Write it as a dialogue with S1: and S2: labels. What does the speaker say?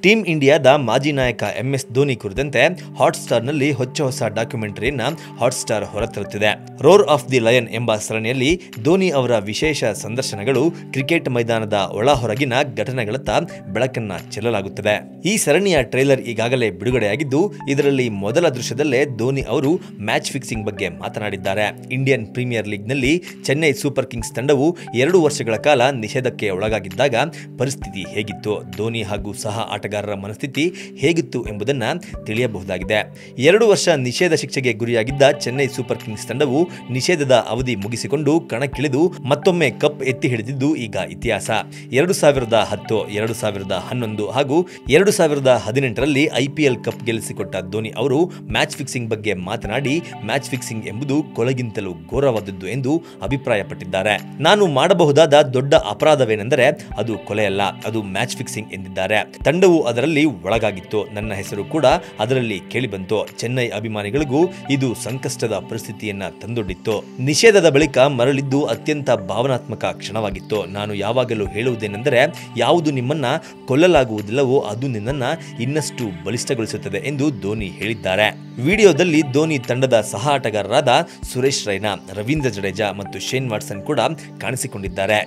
S1: Team ಇಂಡಿಯಾದ ಮಾಜಿ ನಾಯಕ ಎಂಎಸ್ ಧೋನಿ ಕುರಿತಂತೆ ಹಾಟ್ಸ್ಟಾರ್ನಲ್ಲಿ ಹೊಚ್ಚ ಹೊಸ ಡಾಕ್ಯುಮೆಂಟರಿಯನ್ನ ಹಾಟ್ಸ್ಟಾರ್ ಹೊರತರುತ್ತಿದೆ. ರೋರ್ ಆಫ್ ದಿ ಲಯನ್ ಎಂಬ ಸರಣಿಯಲ್ಲಿ ಧೋನಿ ಅವರ ವಿಶೇಷ ಸಂದರ್ಶನಗಳು ಕ್ರಿಕೆಟ್ ಮೈದಾನದ ಒಳ ಹೊರಗಿನ ಘಟನೆಗಳತ್ತ ಬೆಳಕನ್ನ ಚೆಲ್ಲಲಾಗುತ್ತದೆ. ಈ ಸರಣಿಯ ಟ್ರೈಲರ್ ಈಗಾಗಲೇ ಬಿಡುಗಡೆಯಾಗಿದ್ದು, ಇದರಲ್ಲಿ ಮೊದಲ ದೃಶ್ಯದಲ್ಲೇ ಧೋನಿ ಅವರು ಮ್ಯಾಚ್ ಫಿಕ್ಸಿಂಗ್ ಬಗ್ಗೆ ಮಾತನಾಡಿದ್ದಾರೆ. ಇಂಡಿಯನ್ ಪ್ರೀಮಿಯರ್ ಲೀಗ್ನಲ್ಲಿ ಚೆನ್ನೈ ಸೂಪರ್ ಕಿಂಗ್ಸ್ ತಂಡವು ಎರಡು ವರ್ಷಗಳ ಕಾಲ ನಿಷೇಧಕ್ಕೆ ಒಳಗಾಗಿದ್ದಾಗ ಪರಿಸ್ಥಿತಿ ಹೇಗಿತ್ತು? ಧೋನಿ ಹಾಗೂ ಸಹ ಆಟಗಾರರ ಮನಸ್ಥಿತಿ ಹೇಗಿತ್ತು ಎಂಬುದನ್ನು ತಿಳಿಯಬಹುದಾಗಿದೆ. ಎರಡು ವರ್ಷ ನಿಷೇಧ ಶಿಕ್ಷೆಗೆ ಗುರಿಯಾಗಿದ್ದ ಚೆನ್ನೈ ಸೂಪರ್ ಕಿಂಗ್ಸ್ ತಂಡವು ನಿಷೇಧದ ಅವಧಿ ಮುಗಿಸಿಕೊಂಡು ಕಣಕ್ಕಿಳಿದು ಮತ್ತೊಮ್ಮೆ ಕಪ್ ಎತ್ತಿ ಹಿಡಿದಿದ್ದು ಈಗ ಇತಿಹಾಸ. ಎರಡು ಸಾವಿರದ ಹತ್ತು, ಎರಡು ಸಾವಿರದ ಹನ್ನೊಂದು ಹಾಗೂ ಎರಡು ಸಾವಿರದ ಹದಿನೆಂಟರಲ್ಲಿ ಐಪಿಎಲ್ ಕಪ್ ಗೆಲ್ಲಿಸಿಕೊಟ್ಟ ಧೋನಿ ಅವರು ಮ್ಯಾಚ್ ಫಿಕ್ಸಿಂಗ್ ಬಗ್ಗೆ ಮಾತನಾಡಿ, ಮ್ಯಾಚ್ ಫಿಕ್ಸಿಂಗ್ ಎಂಬುದು ಕೊಲೆಗಿಂತಲೂ ಘೋರವಾದದ್ದು ಎಂದು ಅಭಿಪ್ರಾಯಪಟ್ಟಿದ್ದಾರೆ. ನಾನು ಮಾಡಬಹುದಾದ ದೊಡ್ಡ ಅಪರಾಧವೇನೆಂದರೆ ಅದು ಕೊಲೆಯಲ್ಲ, ಅದು ಮ್ಯಾಚ್ ಫಿಕ್ಸಿಂಗ್ ಎಂದಿದ್ದಾರೆ. ತಂಡವು ಅದರಲ್ಲಿ ಒಳಗಾಗಿತ್ತು. ನನ್ನ ಹೆಸರು ಕೂಡ ಅದರಲ್ಲಿ ಕೇಳಿಬಂತು. ಚೆನ್ನೈ ಅಭಿಮಾನಿಗಳಿಗೂ ಇದು ಸಂಕಷ್ಟದ ಪರಿಸ್ಥಿತಿಯನ್ನ ತಂದೊಡ್ಡಿತ್ತು. ನಿಷೇಧದ ಬಳಿಕ ಮರಳಿದ್ದು ಅತ್ಯಂತ ಭಾವನಾತ್ಮಕ ಕ್ಷಣವಾಗಿತ್ತು. ನಾನು ಯಾವಾಗಲೂ ಹೇಳುವುದೇನೆಂದರೆ, ಯಾವುದು ನಿಮ್ಮನ್ನ ಕೊಲ್ಲಲಾಗುವುದಿಲ್ಲವೋ ಅದು ನಿನ್ನನ್ನ ಇನ್ನಷ್ಟು ಬಲಿಷ್ಠಗೊಳಿಸುತ್ತದೆ ಎಂದು ಧೋನಿ ಹೇಳಿದ್ದಾರೆ. ವಿಡಿಯೋದಲ್ಲಿ ಧೋನಿ ತಂಡದ ಸಹ ಆಟಗಾರರಾದ ಸುರೇಶ್ ರೈನಾ, ರವೀಂದ್ರ ಜಡೇಜಾ ಮತ್ತು ಶೇನ್ ವಾಟ್ಸನ್ ಕೂಡ ಕಾಣಿಸಿಕೊಂಡಿದ್ದಾರೆ.